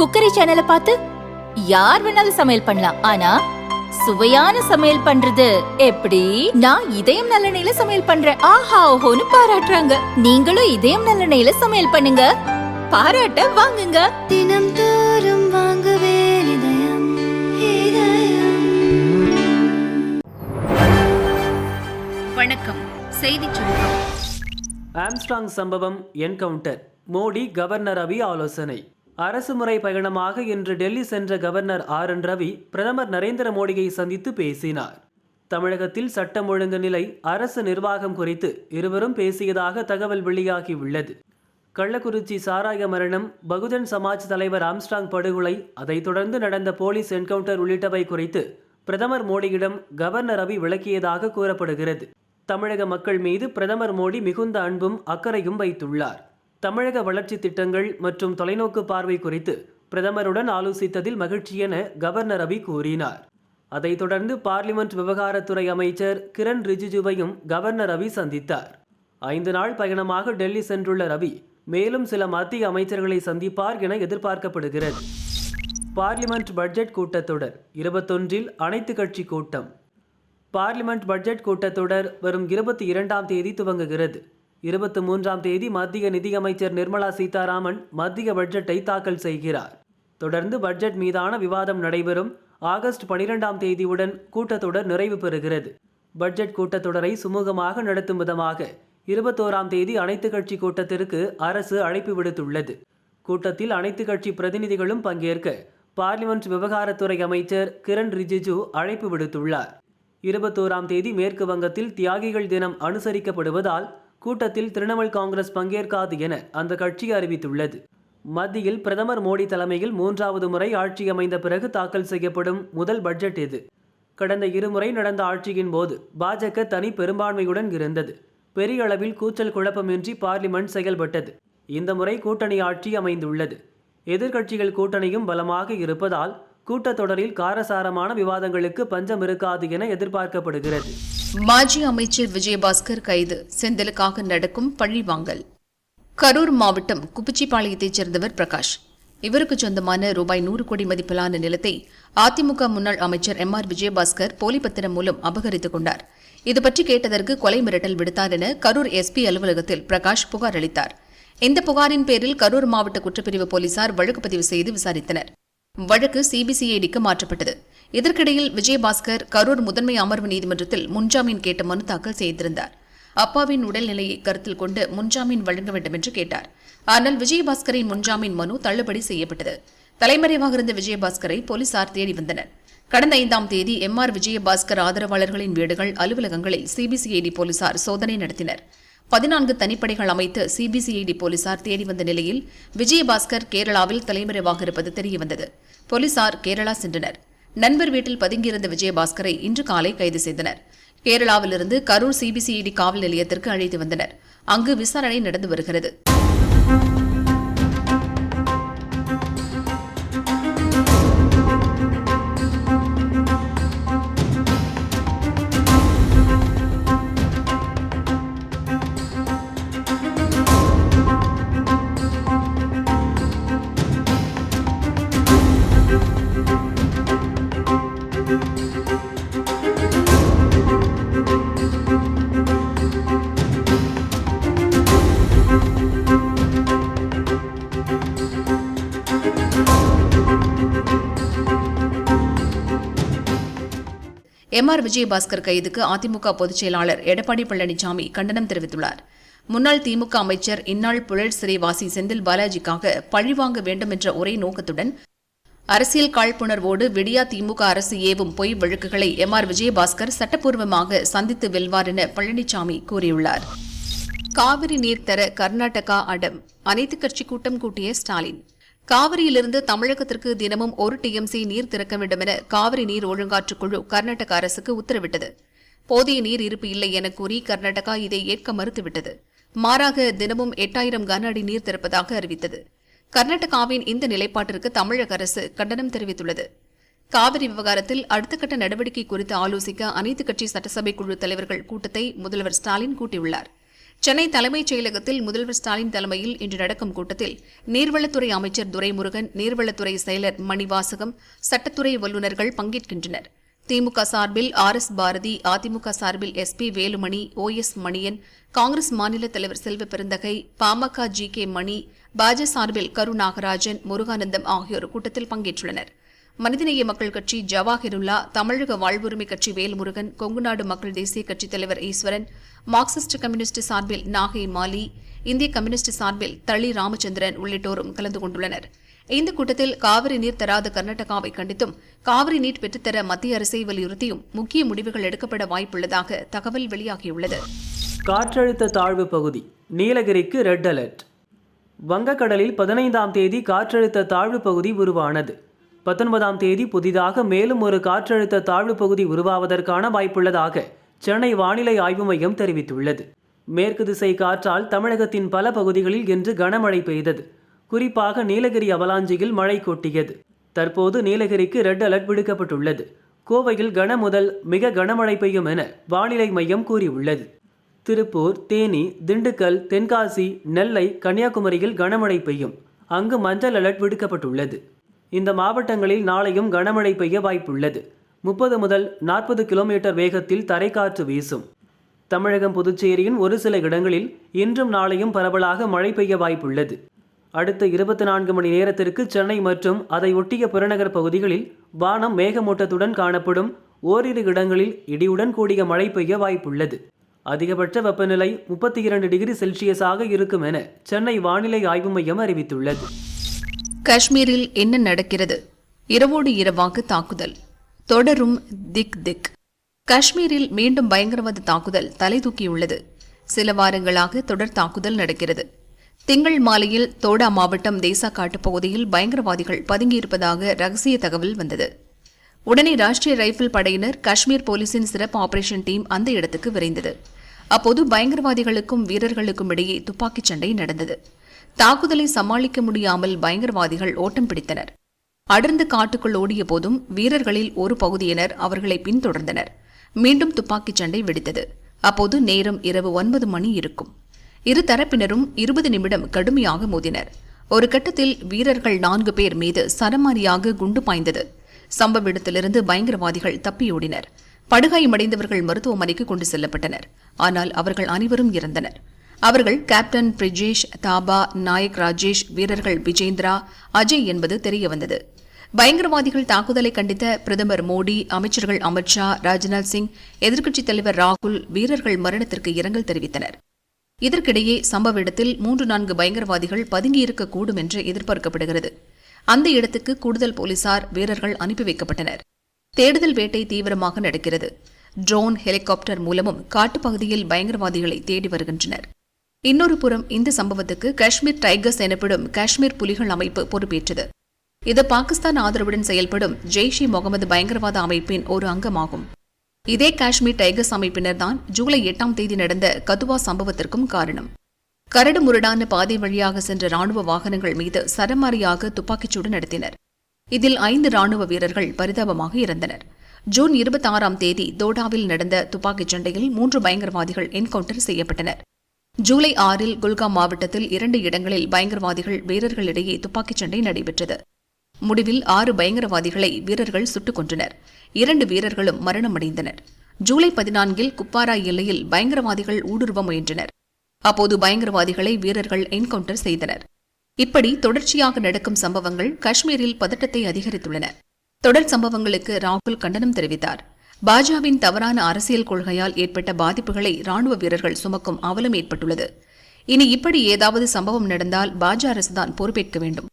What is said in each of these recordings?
Cookery சேனலை பார்த்து யார் வேணாலும் சமையல் பண்ணலாம். ஆனா சுவையான சமையல் பண்றது எப்படி? நான் இதயம் நல்லெண்ணெயில சமையல் பண்றேன். ஆஹா ஓஹோன்னு பாராட்டுறாங்க. நீங்களும் இதயம் நல்லெண்ணெயில சமையல் பண்ணுங்க. பாராட்ட வாங்குங்க. தினம் தோறும் வாங்குவே இதயம் இதயம். வணக்கம். செய்திச் சுருக்கம். ஆம்ஸ்ட்ராங் சம்பவம் என்கவுண்டர். மோடி கவர்னர் ரவி ஆலோசனை. அரசுமுறை பயணமாக இன்று டெல்லி சென்ற கவர்னர் ஆர். என். ரவி பிரதமர் நரேந்திர மோடியை சந்தித்து பேசினார். தமிழகத்தில் சட்டம் ஒழுங்கு நிலை அரசு நிர்வாகம் குறித்து இருவரும் பேசியதாக தகவல் வெளியாகியுள்ளது கள்ளக்குறிச்சி சாராய மரணம் பகுஜன் சமாஜ் தலைவர் ஆம்ஸ்டாங் படுகொலை அதைத் தொடர்ந்து நடந்த போலீஸ் என்கவுண்டர் உள்ளிட்டவை குறித்து பிரதமர் மோடியிடம் கவர்னர் ரவி விளக்கியதாக கூறப்படுகிறது. தமிழக மக்கள் மீது பிரதமர் மோடி மிகுந்த அன்பும் அக்கறையும் வைத்துள்ளார். தமிழக வளர்ச்சி திட்டங்கள் மற்றும் தொலைநோக்கு பார்வை குறித்து பிரதமருடன் ஆலோசித்ததில் மகிழ்ச்சி என கவர்னர் ரவி கூறினார். அதைத் தொடர்ந்து பார்லிமெண்ட் விவகாரத்துறை அமைச்சர் கிரண் ரிஜிஜுவையும் கவர்னர் ரவி சந்தித்தார். ஐந்து நாள் பயணமாக டெல்லி சென்றுள்ள ரவி மேலும் சில மத்திய அமைச்சர்களை சந்திப்பார் என எதிர்பார்க்கப்படுகிறது. பார்லிமெண்ட் பட்ஜெட் கூட்டத்தொடர் இருபத்தொன்றில் அனைத்து கட்சி கூட்டம். பார்லிமெண்ட் பட்ஜெட் கூட்டத்தொடர் வரும் இருபத்தி இரண்டாம் தேதி துவங்குகிறது. இருபத்தி மூன்றாம் தேதி மத்திய நிதியமைச்சர் நிர்மலா சீதாராமன் மத்திய பட்ஜெட்டை தாக்கல் செய்கிறார். தொடர்ந்து பட்ஜெட் மீதான விவாதம் நடைபெறும். ஆகஸ்ட் பனிரெண்டாம் தேதியுடன் கூட்டத்தொடர் நிறைவு பெறுகிறது. பட்ஜெட் கூட்டத்தொடரை சுமூகமாக நடத்தும் விதமாக இருபத்தோராம் தேதி அனைத்து கட்சி கூட்டத்திற்கு அரசு அழைப்பு விடுத்துள்ளது. கூட்டத்தில் அனைத்து கட்சி பிரதிநிதிகளும் பங்கேற்க பார்லிமெண்ட் விவகாரத்துறை அமைச்சர் கிரண் ரிஜிஜு அழைப்பு விடுத்துள்ளார். இருபத்தோராம் தேதி மேற்கு வங்கத்தில் தியாகிகள் தினம் அனுசரிக்கப்படுவதால் கூட்டத்தில் திரிணாமுல் காங்கிரஸ் பங்கேற்காது என அந்த கட்சி அறிவித்துள்ளது. மத்தியில் பிரதமர் மோடி தலைமையில் மூன்றாவது முறை ஆட்சி அமைந்த பிறகு தாக்கல் செய்யப்படும் முதல் பட்ஜெட் இது. கடந்த இருமுறை நடந்த ஆட்சியின் போது பாஜக தனி பெரும்பான்மையுடன் இருந்தது. பெரிய அளவில் கூச்சல் குழப்பமின்றி பார்லிமெண்ட் செயல்பட்டது. இந்த முறை கூட்டணி ஆட்சி அமைந்துள்ளது. எதிர்க்கட்சிகள் கூட்டணியும் பலமாக இருப்பதால் கூட்டத்தொடரில் காரசாரமான விவாதங்களுக்கு பஞ்சம் இருக்காது என எதிர்பார்க்கப்படுகிறது. மாஜி அமைச்சர் விஜயபாஸ்கர் கைது. செந்திலுக்காக நடக்கும் பழிவாங்கல். கரூர் மாவட்டம் குப்பிச்சிப்பாளையத்தைச் சேர்ந்தவர் பிரகாஷ். இவருக்கு சொந்தமான ரூபாய் நூறு கோடி மதிப்பிலான நிலத்தை அதிமுக முன்னாள் அமைச்சர் எம் ஆர் விஜயபாஸ்கர் போலி பத்திரம் மூலம் அபகரித்துக் கொண்டார். இதுபற்றி கேட்டதற்கு கொலை மிரட்டல் விடுத்தார் என கரூர் எஸ்பி அலுவலகத்தில் பிரகாஷ் புகார் அளித்தார். இந்த புகாரின் பேரில் கரூர் மாவட்ட குற்றப்பிரிவு போலீசார் வழக்கு பதிவு செய்து விசாரித்தனர். வழக்கு சிபிசிஐடிக்கு மாற்றப்பட்டது. இதற்கிடையில் விஜயபாஸ்கர் கரூர் முதன்மை அமர்வு நீதிமன்றத்தில் முன்ஜாமீன் கேட்ட மனு தாக்கல் செய்திருந்தார். அப்பாவின் உடல்நிலையை கருத்தில் கொண்டு முன்ஜாமீன் வழங்க வேண்டும் என்று கேட்டார். ஆனால் விஜயபாஸ்கரின் முன்ஜாமீன் மனு தள்ளுபடி செய்யப்பட்டது. தலைமறைவாக இருந்த விஜயபாஸ்கரை போலீசார் தேடி வந்தனர். கடந்த ஐந்தாம் தேதி எம் ஆர் விஜயபாஸ்கர் ஆதரவாளர்களின் வீடுகள் அலுவலகங்களில் சிபிசிஐடி போலீசார் சோதனை நடத்தினர். பதினான்கு தனிப்படைகள் அமைத்து சிபிசிஐடி போலீசார் தேடி வந்த நிலையில் விஜயபாஸ்கர் கேரளாவில் தலைமறைவாக இருப்பது தெரியவந்தது. போலீசார் கேரளா சென்றனர். நண்பர் வீட்டில் பதுங்கியிருந்த விஜயபாஸ்கரை இன்று காலை கைது செய்தனர். கேரளாவிலிருந்து கரூர் சிபிசிஐடி காவல் நிலையத்திற்கு அழைத்து வந்தனர். அங்கு விசாரணை நடந்து வருகிறது. எம் ஆர் விஜயபாஸ்கர் கைதுக்கு அதிமுக பொதுச் செயலாளர் எடப்பாடி பழனிசாமி கண்டனம் தெரிவித்துள்ளார். முன்னாள் திமுக அமைச்சர் இந்நாள் புழல் சிறைவாசி செந்தில் பாலாஜிக்காக பழிவாங்க வேண்டும் என்ற ஒரே நோக்கத்துடன் அரசியல் காழ்ப்புணர்வோடு விடியா திமுக அரசு ஏவும் பொய் வழக்குகளை எம் ஆர் விஜயபாஸ்கர் சட்டப்பூர்வமாக சந்தித்து வெல்வார் என பழனிசாமி கூறியுள்ளார். காவிரி நீர் தர கர்நாடகா அடம். அனைத்துக் கட்சி கூட்டம் கூட்டிய ஸ்டாலின். காவிரியிலிருந்து தமிழகத்திற்கு தினமும் ஒரு டிஎம்சி நீர் திறக்க வேண்டும் என காவிரி நீர் ஒழுங்காற்றுக் குழு கர்நாடக அரசுக்கு உத்தரவிட்டது. போதிய நீர் இருப்பு இல்லை என கூறி கர்நாடகா இதை ஏற்க மறுத்துவிட்டது. மாறாக தினமும் எட்டாயிரம் கன அடி நீர் திறப்பதாக அறிவித்தது. கர்நாடகாவின் இந்த நிலைப்பாட்டிற்கு தமிழக அரசு கண்டனம் தெரிவித்துள்ளது. காவிரி விவகாரத்தில் அடுத்த கட்ட நடவடிக்கை குறித்து ஆலோசிக்க அனைத்துக் கட்சி சட்டசபை குழு தலைவர்கள் கூட்டத்தை முதல்வர் ஸ்டாலின் கூட்டியுள்ளார். சென்னை தலைமைச் செயலகத்தில் முதல்வர் ஸ்டாலின் தலைமையில் இன்று நடக்கும் கூட்டத்தில் நீர்வளத்துறை அமைச்சர் துரைமுருகன் நீர்வளத்துறை செயலர் மணிவாசகம் சட்டத்துறை வல்லுநர்கள் பங்கேற்கின்றனர். திமுக சார்பில் ஆர் எஸ் பாரதி அதிமுக சார்பில் S P Velumani O S Manian Congress மாநில தலைவர் செல்வ பெருந்தகை பாமக ஜி கே மணி பாஜ சார்பில் கரு நாகராஜன் முருகானந்தம் ஆகியோர் கூட்டத்தில் பங்கேற்றுள்ளனர். மனிதநேய மக்கள் கட்சி ஜவாஹிருல்லா தமிழக வாழ்வுரிமை கட்சி வேல்முருகன் கொங்குநாடு மக்கள் தேசிய கட்சித் தலைவர் ஈஸ்வரன் மார்க்சிஸ்ட் கம்யூனிஸ்ட் சார்பில் நாகை மாலி இந்திய கம்யூனிஸ்ட் சார்பில் தளி ராமச்சந்திரன் உள்ளிட்டோரும் கலந்து கொண்டுள்ளனர். இந்த கூட்டத்தில் காவிரி நீர் தராத கர்நாடகாவை கண்டித்தும் காவிரி நீர் பெற்றுத்தர மத்திய அரசை வலியுறுத்தியும் முக்கிய முடிவுகள் எடுக்கப்பட வாய்ப்புள்ளதாக தகவல் வெளியாகியுள்ளது. காற்றழுத்த தாழ்வு பகுதி நீலகிரிக்கு ரெட் அலர்ட். வங்கக்கடலில் பதினைந்தாம் தேதி காற்றழுத்த தாழ்வு பகுதி உருவானது. பத்தொன்பதாம் தேதி புதிதாக மேலும் ஒரு காற்றழுத்த தாழ்வு பகுதி உருவாவதற்கான வாய்ப்புள்ளதாக சென்னை வானிலை ஆய்வு மையம் தெரிவித்துள்ளது. மேற்கு திசை காற்றால் தமிழகத்தின் பல பகுதிகளில் இன்று கனமழை பெய்தது. குறிப்பாக நீலகிரி அவலாஞ்சியில் மழை கொட்டியது. தற்போது நீலகிரிக்கு ரெட் அலர்ட் விடுக்கப்பட்டுள்ளது. கோவையில் கன முதல் மிக கனமழை பெய்யும் என வானிலை மையம் கூறியுள்ளது. திருப்பூர் தேனி திண்டுக்கல் தென்காசி நெல்லை கன்னியாகுமரியில் கனமழை பெய்யும். அங்கு மஞ்சள் அலர்ட் விடுக்கப்பட்டுள்ளது. இந்த மாவட்டங்களில் நாளையும் கனமழை பெய்ய வாய்ப்புள்ளது. முப்பது முதல் நாற்பது கிலோமீட்டர் வேகத்தில் தரைக்காற்று வீசும். தமிழகம் புதுச்சேரியின் ஒரு சில இடங்களில் இன்றும் நாளையும் பரவலாக மழை பெய்ய வாய்ப்புள்ளது. அடுத்த இருபத்தி நான்கு மணி நேரத்திற்கு சென்னை மற்றும் அதை ஒட்டிய புறநகர் பகுதிகளில் வானம் மேகமூட்டத்துடன் காணப்படும். ஓரிரு இடங்களில் இடியுடன் கூடிய மழை பெய்ய வாய்ப்புள்ளது. அதிகபட்ச வெப்பநிலை முப்பத்தி இரண்டு டிகிரி செல்சியஸாக இருக்கும் என சென்னை வானிலை ஆய்வு மையம் அறிவித்துள்ளது. காஷ்மீரில் என்ன நடக்கிறது? இரவோடு இரவாக தாக்குதல். தொடரும் திக் திக். காஷ்மீரில் மீண்டும் பயங்கரவாத தாக்குதல் தலை தூக்கியுள்ளது. சில வாரங்களாக தொடர் தாக்குதல் நடக்கிறது. திங்கள் மாலையில் தோடா மாவட்டம் தேசாக்காட்டு பகுதியில் பயங்கரவாதிகள் பதுங்கியிருப்பதாக ரகசிய தகவல் வந்தது. உடனே ராஷ்டிரிய ரைபிள் படையினர் காஷ்மீர் போலீசின் சிறப்பு ஆபரேஷன் டீம் அந்த இடத்துக்கு விரைந்தது. அப்போது பயங்கரவாதிகளுக்கும் வீரர்களுக்கும் இடையே துப்பாக்கிச் சண்டை நடந்தது. தாக்குதலை சமாளிக்க முடியாமல் பயங்கரவாதிகள் ஓட்டம் பிடித்தனர். அடர்ந்து காட்டுக்குள் ஓடிய போதும் வீரர்களில் ஒரு பகுதியினர் அவர்களை பின்தொடர்ந்தனர். மீண்டும் துப்பாக்கிச் சண்டை வெடித்தது. அப்போது நேரம் இரவு ஒன்பது மணி இருக்கும். இரு தரப்பினரும் இருபது நிமிடம் கடுமையாக மோதினர். ஒரு கட்டத்தில் வீரர்கள் நான்கு பேர் மீது சரமாரியாக குண்டு பாய்ந்தது. சம்பவ இடத்திலிருந்து பயங்கரவாதிகள் தப்பியோடினர் படுகாயமடைந்தவர்கள் மருத்துவமனைக்கு கொண்டு செல்லப்பட்டனர். ஆனால் அவர்கள் அனைவரும் இறந்தனர். அவர்கள் கேப்டன் பிரிஜேஷ் தாபா நாயக் ராஜேஷ் வீரர்கள் விஜேந்திரா அஜய் என்பது தெரியவந்தது. பயங்கரவாதிகள் தாக்குதலை கண்டித்த பிரதமர் மோடி அமைச்சர்கள் அமித்ஷா ராஜ்நாத் சிங் எதிர்க்கட்சித் தலைவர் ராகுல் வீரர்கள் மரணத்திற்கு இரங்கல் தெரிவித்தனர். இதற்கிடையே சம்பவ இடத்தில் மூன்று நான்கு பயங்கரவாதிகள் பதுங்கியிருக்கக்கூடும் என்று எதிர்பார்க்கப்படுகிறது. அந்த இடத்துக்கு கூடுதல் போலீசார் வீரர்கள் அனுப்பி வைக்கப்பட்டனர். தேடுதல் வேட்டை தீவிரமாக நடக்கிறது. ட்ரோன் ஹெலிகாப்டர் மூலமும் காட்டுப்பகுதியில் பயங்கரவாதிகளை தேடி வருகின்றனர். இன்னொரு புறம் இந்த சம்பவத்துக்கு காஷ்மீர் டைகர்ஸ் எனப்படும் காஷ்மீர் புலிகள் அமைப்பு பொறுப்பேற்றது. இது பாகிஸ்தான் ஆதரவுடன் செயல்படும் ஜெய்ஷ் இ முகமது பயங்கரவாத அமைப்பின் ஒரு அங்கமாகும். இதே காஷ்மீர் டைகர்ஸ் அமைப்பினர்தான் ஜூலை எட்டாம் தேதி நடந்த கதுவா சம்பவத்திற்கும் காரணம். கரடு முரடான பாதை வழியாக சென்ற ராணுவ வாகனங்கள் மீது சரமாரியாக துப்பாக்கிச்சூடு நடத்தினர். இதில் ஐந்து ராணுவ வீரர்கள் பரிதாபமாக இறந்தனர். ஜூன் இருபத்தி ஆறாம் தேதி தோடாவில் நடந்த துப்பாக்கிச் சண்டையில் மூன்று பயங்கரவாதிகள் என்கவுண்டர் செய்யப்பட்டனர். ஜூலை ஆறில் குல்காம் மாவட்டத்தில் இரண்டு இடங்களில் பயங்கரவாதிகள் வீரர்களிடையே துப்பாக்கிச் சண்டை நடைபெற்றது. முடிவில் ஆறு பயங்கரவாதிகளை வீரர்கள் சுட்டுக் கொன்றனர். இரண்டு வீரர்களும் மரணமடைந்தனர். ஜூலை பதினான்கில் குப்வாரா எல்லையில் பயங்கரவாதிகள் ஊடுருவ முயன்றனர். அப்போது பயங்கரவாதிகளை வீரர்கள் என்கவுண்டர் செய்தனர். இப்படி தொடர்ச்சியாக நடக்கும் சம்பவங்கள் காஷ்மீரில் பதட்டத்தை அதிகரித்துள்ளன. தொடர் சம்பவங்களுக்கு ராகுல் கண்டனம் தெரிவித்தார். பாஜகவின் தவறான அரசியல் கொள்கையால் ஏற்பட்ட பாதிப்புகளை ராணுவ வீரர்கள் சுமக்கும் அவலம் ஏற்பட்டுள்ளது. இனி இப்படி ஏதாவது சம்பவம் நடந்தால் பாஜ அரசுதான் பொறுப்பேற்க வேண்டும்.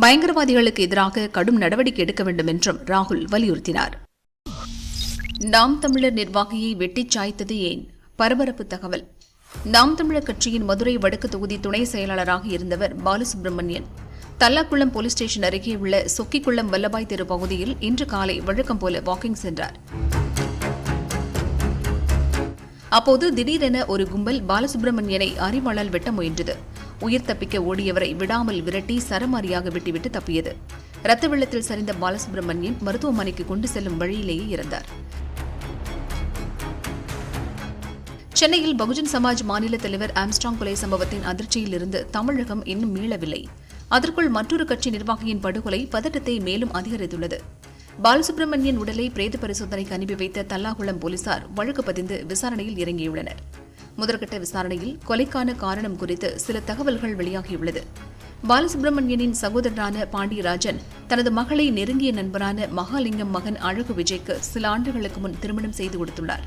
பயங்கரவாதிகளுக்கு எதிராக கடும் நடவடிக்கை எடுக்க வேண்டும் என்றும் ராகுல் வலியுறுத்தினார். நாம் தமிழர் நிர்வாகியை வெட்டிச் சாய்த்தது ஏன்? பரபரப்பு தகவல். நாம் தமிழர் கட்சியின் மதுரை வடக்கு தொகுதி துணை செயலாளராக இருந்தவர் பாலசுப்ரமணியன். தல்லாக்குளம் போலீஸ் ஸ்டேஷன் அருகே உள்ள சொக்கிக்குளம் வல்லபாய் தெரு பகுதியில் இன்று காலை வழக்கம் போல வாக்கிங் சென்றார். அப்போது திடீரென ஒரு கும்பல் பாலசுப்ரமணியனை அறிவாளால் வெட்ட முயன்றது. உயிர் தப்பிக்க ஓடியவரை விடாமல் விரட்டி சரமாரியாக விட்டுவிட்டு தப்பியது. ரத்த வெள்ளத்தில் சரிந்த பாலசுப்ரமணியன் மருத்துவமனைக்கு கொண்டு செல்லும் வழியிலேயே இறந்தார். சென்னையில் பகுஜன் சமாஜ் மாநில தலைவர் ஆம்ஸ்டாங் கொலை சம்பவத்தின் அதிர்ச்சியிலிருந்து தமிழகம் இன்னும் மீளவில்லை. அதற்குள் மற்றொரு கட்சி நிர்வாகியின் படுகொலை பதட்டத்தை மேலும் அதிகரித்துள்ளது. பாலசுப்ரமணியன் உடலை பிரேத பரிசோதனைக்கு அனுப்பி வைத்த தல்லாகுளம் போலீசார் வழக்கு பதிந்து விசாரணையில் இறங்கியுள்ளனர். முதற்கட்ட விசாரணையில் கொலைக்கான காரணம் குறித்து சில தகவல்கள் வெளியாகியுள்ளது. பாலசுப்ரமணியனின் சகோதரரான பாண்டியராஜன் தனது மகளை நெருங்கிய நண்பரான மகாலிங்கம் மகன் அழகு விஜய்க்கு சில ஆண்டுகளுக்கு முன் திருமணம் செய்து கொடுத்துள்ளார்.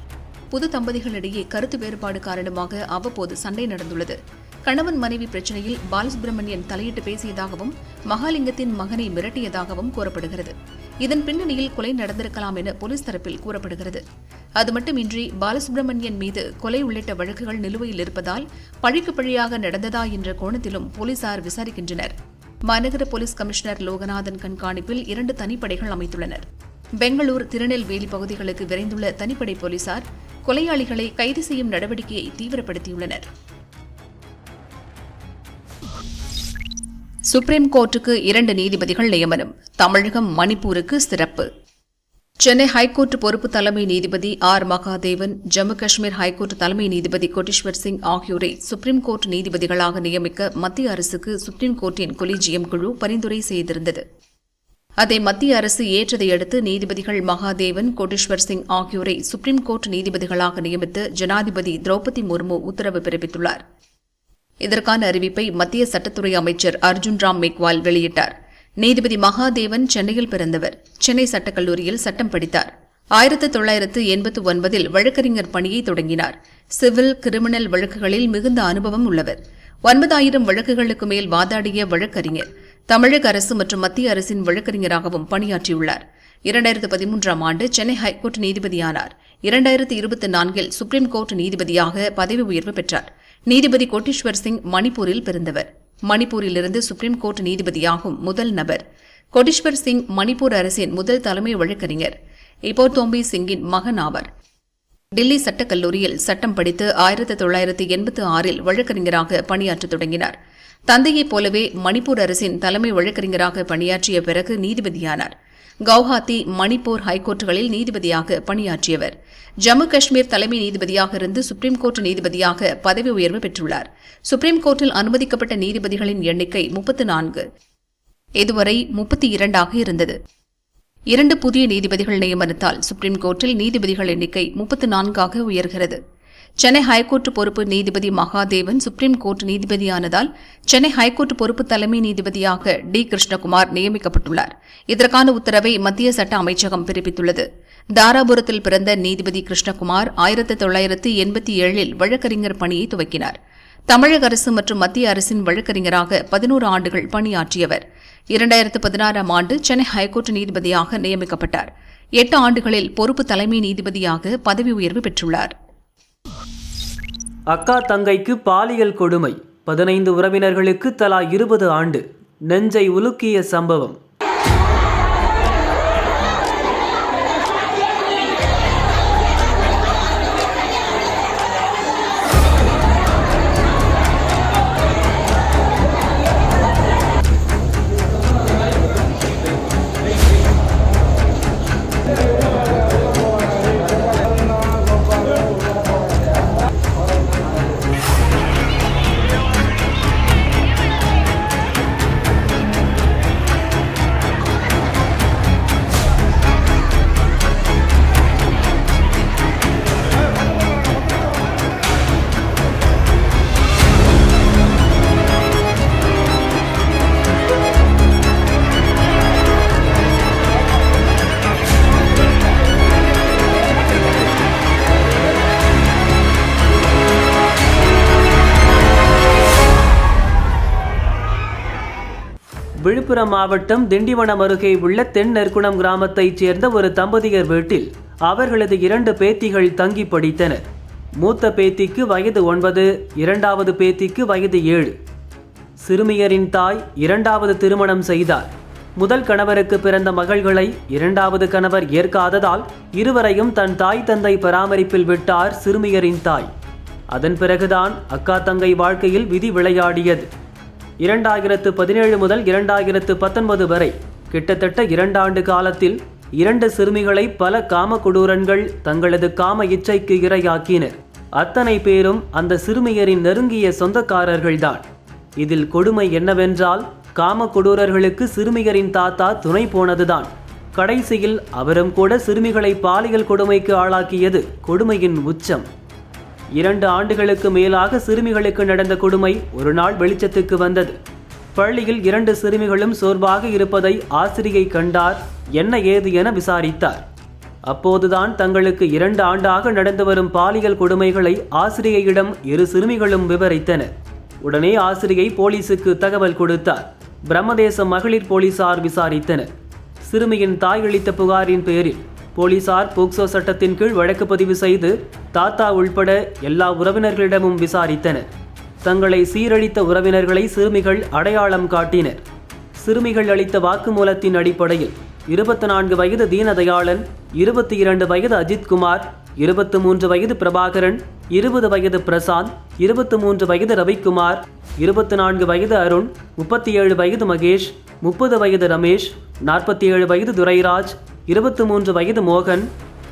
புது தம்பதிகளிடையே கருத்து வேறுபாடு காரணமாக அவ்வப்போது சண்டை நடந்துள்ளது. கணவன் மனைவி பிரச்சனையில் பாலசுப்ரமணியன் தலையிட்டு பேசியதாகவும் மகாலிங்கத்தின் மகனை மிரட்டியதாகவும் கூறப்படுகிறது. இதன் பின்னணியில் கொலை நடந்திருக்கலாம் என போலீஸ் தரப்பில் கூறப்படுகிறது. அது மட்டுமின்றி பாலசுப்ரமணியன் மீது கொலை உள்ளிட்ட வழக்குகள் நிலுவையில் இருப்பதால் பழிக்கு பழியாக நடந்ததா என்ற கோணத்திலும் போலீசார் விசாரிக்கின்றனர். மாநகர போலீஸ் கமிஷனர் லோகநாதன் கண்காணிப்பில் இரண்டு தனிப்படைகள் அமைத்துள்ளனர் பெங்களூர் திருநெல்வேலி பகுதிகளுக்கு விரைந்துள்ள தனிப்படை போலீசார் கொலையாளிகளை கைது செய்யும் நடவடிக்கையை தீவிரப்படுத்தியுள்ளனர். சுப்ரீம் கோர்ட்டுக்கு இரண்டு நீதிபதிகள் நியமனம். தமிழகம் மணிப்பூருக்கு சிறப்பு. சென்னை ஹைகோர்ட் பொறுப்பு தலைமை நீதிபதி R. Mahadevan Jammu Kashmir high court தலைமை நீதிபதி கோட்டீஸ்வர் சிங் ஆகியோரை சுப்ரீம் கோர்ட் நீதிபதிகளாக நியமிக்க மத்திய அரசுக்கு சுப்ரீம் கோர்ட்டின் கொலிஜியம் குழு பரிந்துரை செய்திருந்தது. அதை மத்திய அரசு ஏற்றதை அடுத்து நீதிபதிகள் மகாதேவன் கோட்டீஸ்வர் சிங் ஆகியோரை சுப்ரீம் கோர்ட் நீதிபதிகளாக நியமித்து ஜனாதிபதி திரௌபதி முர்மு உத்தரவு பிறப்பித்துள்ளார். இதற்கான அறிவிப்பை மத்திய சட்டத்துறை அமைச்சர் அர்ஜுன் ராம் மேக்வால் வெளியிட்டார். நீதிபதி மகாதேவன் சென்னையில் பிறந்தவர். சென்னை சட்டக்கல்லூரியில் சட்டம் படித்தார். ஆயிரத்து தொள்ளாயிரத்து எண்பத்து ஒன்பதில் வழக்கறிஞர் பணியை தொடங்கினார். சிவில் கிரிமினல் வழக்குகளில் மிகுந்த அனுபவம் உள்ளவர். ஒன்பதாயிரம் வழக்குகளுக்கு மேல் வாதாடிய வழக்கறிஞர் தமிழக அரசு மற்றும் மத்திய அரசின் வழக்கறிஞராகவும் பணியாற்றியுள்ளார். இரண்டாயிரத்து பதிமூன்றாம் ஆண்டு சென்னை ஹைகோர்ட் நீதிபதியானார். இரண்டாயிரத்து இருபத்தி நான்கில் சுப்ரீம் கோர்ட் நீதிபதியாக பதவி உயர்வு பெற்றார். நீதிபதி கோட்டீஸ்வர் சிங் மணிப்பூரில் பிறந்தவர். மணிப்பூரிலிருந்து சுப்ரீம் கோர்ட் நீதிபதியாகும் முதல் நபர். கோட்டீஸ்வர் சிங் மணிப்பூர் அரசின் முதல் தலைமை வழக்கறிஞர். இப்போதோம்பி சிங்கின் மகன் ஆவர். டில்லி சட்டக் கல்லூரியில் சட்டம் படித்து ஆயிரத்து தொள்ளாயிரத்து எண்பத்து ஆறில் வழக்கறிஞராக பணியாற்றத் தொடங்கினார். தந்தையைப் போலவே மணிப்பூர் அரசின் தலைமை வழக்கறிஞராக பணியாற்றிய பிறகு நீதிபதியானார். கவுஹாத்தி மணிப்பூர் ஹைகோர்ட்டுகளில் நீதிபதியாக பணியாற்றியவர். ஜம்மு காஷ்மீர் தலைமை நீதிபதியாக இருந்து சுப்ரீம் கோர்ட் நீதிபதியாக பதவி உயர்வு பெற்றுள்ளார். சுப்ரீம் கோர்ட்டில் அனுமதிக்கப்பட்ட நீதிபதிகளின் எண்ணிக்கை முப்பத்து நான்கு. இதுவரை முப்பத்தி இரண்டாக இருந்தது. இரண்டு புதிய நீதிபதிகள் நியமனத்தால் சுப்ரீம் கோர்ட்டில் நீதிபதிகள் எண்ணிக்கை முப்பத்து நான்காக உயர்கிறது. சென்னை ஹைகோர்ட் பொறுப்பு நீதிபதி மகாதேவன் சுப்ரீம் கோர்ட் நீதிபதியானதால் சென்னை ஹைகோர்ட் பொறுப்பு தலைமை நீதிபதியாக டி. கிருஷ்ணகுமார் நியமிக்கப்பட்டுள்ளார். இதற்கான உத்தரவை மத்திய சட்ட அமைச்சகம் பிறப்பித்துள்ளது. தாராபுரத்தில் பிறந்த நீதிபதி கிருஷ்ணகுமார் ஆயிரத்து தொள்ளாயிரத்து எண்பத்தி ஏழில் வழக்கறிஞர் பணியை துவக்கினார். தமிழக அரசு மற்றும் மத்திய அரசின் வழக்கறிஞராக பதினோரு ஆண்டுகள் பணியாற்றியவர். இரண்டாயிரத்து பதினாறாம் ஆண்டு சென்னை ஹைகோர்ட் நீதிபதியாக நியமிக்கப்பட்டார். எட்டு ஆண்டுகளில் பொறுப்பு தலைமை நீதிபதியாக பதவி உயர்வு பெற்றுள்ளார். அக்கா தங்கைக்கு பாலியல் கொடுமை. பதினைந்து உறவினர்களுக்கு தலா இருபது ஆண்டு. நெஞ்சை உலுக்கிய சம்பவம். விழுப்புரம் மாவட்டம் திண்டிவனம் அருகே உள்ள தென் நெற்குணம் கிராமத்தைச் சேர்ந்த ஒரு தம்பதியர் வீட்டில் அவர்களது இரண்டு பேத்திகள் தங்கி படித்தனர். மூத்த பேத்திக்கு வயது ஒன்பது இரண்டாவது பேத்திக்கு வயது ஏழு. சிறுமியரின் தாய் இரண்டாவது திருமணம் செய்தார். முதல் கணவருக்கு பிறந்த மகள்களை இரண்டாவது கணவர் ஏற்காததால் இருவரையும் தன் தாய் தந்தை பராமரிப்பில் விட்டார் சிறுமியரின் தாய். அதன் பிறகுதான் அக்கா தங்கை வாழ்க்கையில் விதி விளையாடியது. இரண்டாயிரத்து பதினேழு முதல் இரண்டாயிரத்து பத்தொன்பது வரை கிட்டத்தட்ட இரண்டாண்டு காலத்தில் இரண்டு சிறுமிகளை பல காம கொடூரன்கள் தங்களது காம இச்சைக்கு இரையாக்கினர். அத்தனை பேரும் அந்த சிறுமியரின் நெருங்கிய சொந்தக்காரர்கள்தான். இதில் கொடுமை என்னவென்றால் காம கொடூரர்களுக்கு சிறுமியரின் தாத்தா துணை போனதுதான். கடைசியில் அவரும் கூட சிறுமிகளை பாலியல் கொடுமைக்கு ஆளாக்கியது கொடுமையின் உச்சம். இரண்டு ஆண்டுகளுக்கு மேலாக சிறுமிகளுக்கு நடந்த கொடுமை ஒரு நாள் வெளிச்சத்துக்கு வந்தது. பள்ளியில் இரண்டு சிறுமிகளும் சோர்வாக இருப்பதை ஆசிரியை கண்டார். என்ன ஏது என விசாரித்தார். அப்போதுதான் தங்களுக்கு இரண்டு ஆண்டாக நடந்து வரும் பாலியல் கொடுமைகளை ஆசிரியையிடம் இரு சிறுமிகளும் விவரித்தனர். உடனே ஆசிரியை போலீசுக்கு தகவல் கொடுத்தார். பிரம்மதேச மகளிர் போலீசார் விசாரித்தனர். சிறுமியின் தாய் அளித்த புகாரின் பேரில் போலீசார் போக்சோ சட்டத்தின் கீழ் வழக்கு பதிவு செய்து தாத்தா உள்பட எல்லா உறவினர்களிடமும் விசாரித்தனர். தங்களை சீரழித்த உறவினர்களை சிறுமிகள் அடையாளம் காட்டினர். சிறுமிகள் அளித்த வாக்குமூலத்தின் அடிப்படையில் இருபத்தி நான்கு வயது தீனதயாளன் இருபத்தி இரண்டு வயது அஜித்குமார் இருபத்து மூன்று வயது பிரபாகரன் இருபது வயது பிரசாந்த் இருபத்து மூன்று வயது ரவிக்குமார் இருபத்தி நான்கு வயது அருண் முப்பத்தி ஏழு வயது மகேஷ் முப்பது வயது ரமேஷ் நாற்பத்தி ஏழு வயது துரைராஜ் இருபத்து மூன்று வயது மோகன்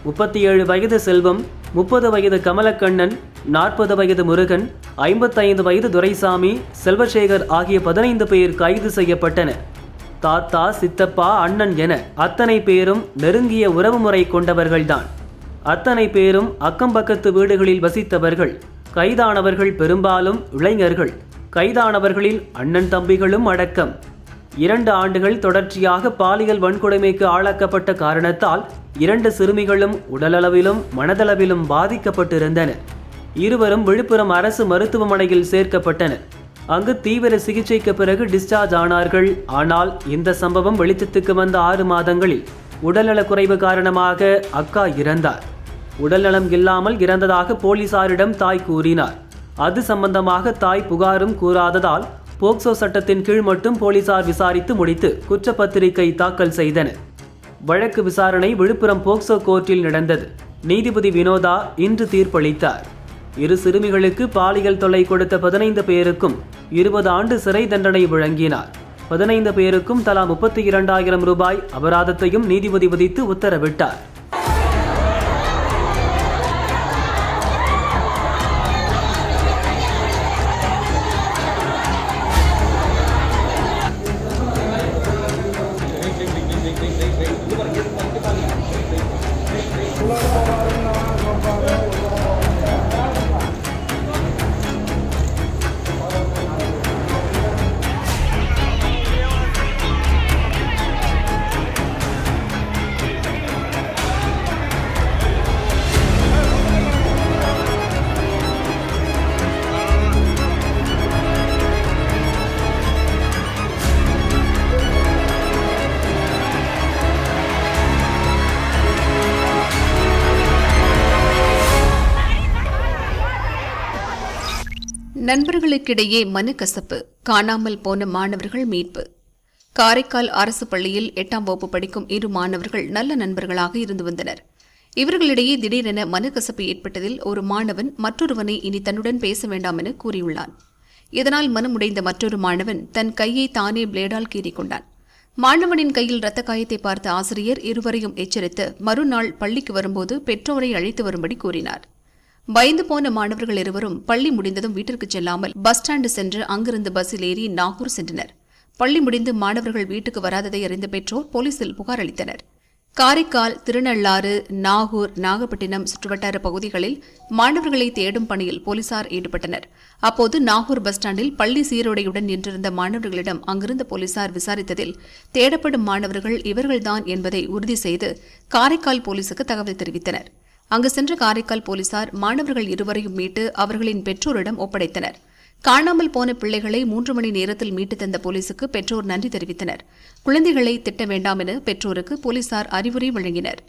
முப்பத்தி ஏழு வயது செல்வம் முப்பது வயது கமலக்கண்ணன் நாற்பது வயது முருகன் ஐம்பத்தைந்து வயது துரைசாமி செல்வசேகர் ஆகிய பதினைந்து பேர் கைது செய்யப்பட்டனர் தாத்தா சித்தப்பா அண்ணன் என அத்தனை பேரும் நெருங்கிய உறவுமுறை கொண்டவர்கள்தான். அத்தனை பேரும் அக்கம்பக்கத்து வீடுகளில் வசித்தவர்கள் கைதானவர்கள் பெரும்பாலும் இளைஞர்கள். கைதானவர்களில் அண்ணன் தம்பிகளும் அடக்கம். இரண்டு ஆண்டுகள் தொடர்ச்சியாக பாலியல் வன்கொடுமைக்கு ஆளாக்கப்பட்ட காரணத்தால் இரண்டு சிறுமிகளும் உடலளவிலும் மனதளவிலும் பாதிக்கப்பட்டிருந்தனர் இருவரும் விழுப்புரம் அரசு மருத்துவமனையில் சேர்க்கப்பட்டனர். அங்கு தீவிர சிகிச்சைக்கு பிறகு டிஸ்சார்ஜ் ஆனார்கள். ஆனால் இந்த சம்பவம் வெளிச்சத்துக்கு வந்த ஆறு மாதங்களில் உடல்நலக் குறைவு காரணமாக அக்கா இறந்தார். உடல்நலம் இல்லாமல் இறந்ததாக போலீசாரிடம் தாய் கூறினார். அது சம்பந்தமாக தாய் புகாரும் கூறாததால் போக்சோ சட்டத்தின் கீழ் மட்டும் போலீசார் விசாரித்து முடித்து குற்றப்பத்திரிகை தாக்கல் செய்தனர். வழக்கு விசாரணை விழுப்புரம் போக்சோ கோர்ட்டில் நடந்தது. நீதிபதி வினோதா இன்று தீர்ப்பளித்தார். இரு சிறுமிகளுக்கு பாலியல் தொல்லை கொடுத்த பதினைந்து பேருக்கும் இருபது ஆண்டு சிறை தண்டனை வழங்கினார். பதினைந்து பேருக்கும் தலா முப்பத்தி இரண்டாயிரம் ரூபாய் அபராதத்தையும் நீதிபதி விதித்து உத்தரவிட்டார். நண்பர்களுக்கிடையே மனுக்கசப்பு காணாமல் போன மாணவர்கள் மீட்பு. காரைக்கால் அரசு பள்ளியில் எட்டாம் வகுப்பு படிக்கும் இரு மாணவர்கள் நல்ல நண்பர்களாக இருந்து வந்தனர். இவர்களிடையே திடீரென மனுக்கசப்பு ஏற்பட்டதில் ஒரு மாணவன் மற்றொருவனை இனி தன்னுடன் பேச வேண்டாம் என கூறியுள்ளான். இதனால் மனமுடைந்த மற்றொரு மாணவன் தன் கையை தானே பிளேடால் கீறிக்கொண்டான். மாணவனின் கையில் இரத்த காயத்தை பார்த்த ஆசிரியர் இருவரையும் எச்சரித்து மறுநாள் பள்ளிக்கு வரும்போது பெற்றோரை அழைத்து வரும்படி கூறினார். பயந்து போன மாணவர்கள் இருவரும் பள்ளி முடிந்ததும் வீட்டிற்கு செல்லாமல் பஸ் ஸ்டாண்டு சென்று அங்கிருந்து பஸ்ஸில் ஏறி நாகூர் சென்றனர். பள்ளி முடிந்து மாணவர்கள் வீட்டுக்கு வராததை அறிந்த பெற்றோர் போலீசில் புகார் அளித்தனர். காரைக்கால் திருநள்ளாறு நாகூர் நாகப்பட்டினம் சுற்றுவட்டார பகுதிகளில் மாணவர்களை தேடும் பணியில் போலீசார் ஈடுபட்டனர். அப்போது நாகூர் பஸ் ஸ்டாண்டில் பள்ளி சீருடையுடன் நின்றிருந்த மாணவர்களிடம் அங்கிருந்த போலீசார் விசாரித்ததில் தேடப்படும் மாணவர்கள் இவர்கள்தான் என்பதை உறுதி செய்து காரைக்கால் போலீசுக்கு தகவல் தெரிவித்தனர். அங்கு சென்ற காரைக்கால் போலீசார் மாணவர்கள் இருவரையும் மீட்டு அவர்களின் பெற்றோரிடம் ஒப்படைத்தனர். காணாமல் போன பிள்ளைகளை மூன்று மணி நேரத்தில் மீட்டு தந்த போலீசுக்கு பெற்றோர் நன்றி தெரிவித்தனர். குழந்தைகளை திட்ட வேண்டாம் என பெற்றோருக்கு போலீசார் அறிவுரை வழங்கினர்.